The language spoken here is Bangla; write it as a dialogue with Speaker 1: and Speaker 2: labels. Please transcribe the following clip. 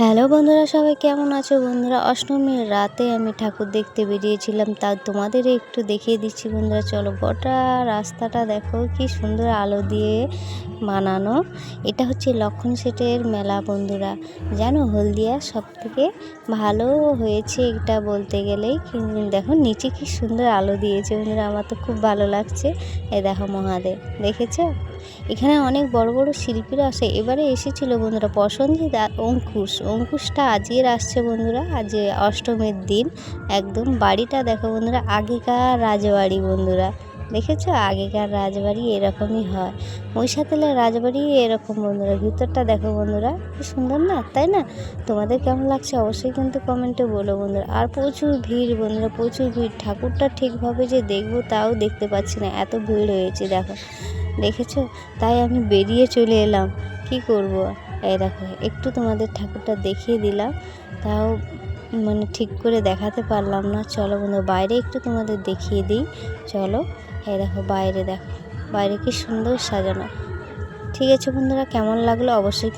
Speaker 1: হ্যালো বন্ধুরা, সবাই কেমন আছো? বন্ধুরা, অষ্টমীর রাতে আমি ঠাকুর দেখতে বেরিয়েছিলাম, তা তোমাদের একটু দেখিয়ে দিচ্ছি বন্ধুরা। চলো, গোটা রাস্তাটা দেখো, কি সুন্দর আলো দিয়ে বানানো। এটা হচ্ছে লক্ষণ সেটের মেলা বন্ধুরা। জানো, হলদিয়া সব থেকে ভালো হয়েছে এটা বলতে গেলেই। কিন্তু দেখো, নিচে কি সুন্দর আলো দিয়েছে বন্ধুরা, আমার তো খুব ভালো লাগছে। এ দেখো মহাদেব, দেখেছ? এখানে অনেক বড় বড় শিল্পীরা আসে। এবারে এসেছিল বন্ধুরা পসন্দিত অঙ্কুশ। অঙ্কুশটা আজকের আসছে বন্ধুরা, আজ অষ্টমীর দিন। একদম বাড়িটা দেখো বন্ধুরা, আগেকার রাজবাড়ি বন্ধুরা। দেখেছ? আগেকার রাজবাড়ি এরকমই হয়। মহিষাতলের রাজবাড়ি এরকম বন্ধুরা। ভিতরটা দেখো বন্ধুরা, কি সুন্দর না? তাই না? তোমাদের কেমন লাগছে অবশ্যই কিন্তু কমেন্টে বলো বন্ধুরা। আর প্রচুর ভিড় বন্ধুরা, প্রচুর ভিড়। ঠাকুরটা ঠিকভাবে যে দেখব তাও দেখতে পাচ্ছি না। এত ভিড় হয়েছে, দেখো। দেখেছ? তাই আমি বেরিয়ে চলে এলাম। কি করব? এই দেখো, একটু তোমাদের ঠাকুরটা দেখিয়ে দিলাম। তাও মানে ঠিক করে দেখাতে পারলাম না। চলো বন্ধু, বাইরে একটু তোমাদের দেখিয়ে দিই। চলো, এই দেখো বাইরে দেখো। বাইরে কি সুন্দর সাজানো। ঠিক আছে বন্ধুরা, কেমন লাগল অবশ্যই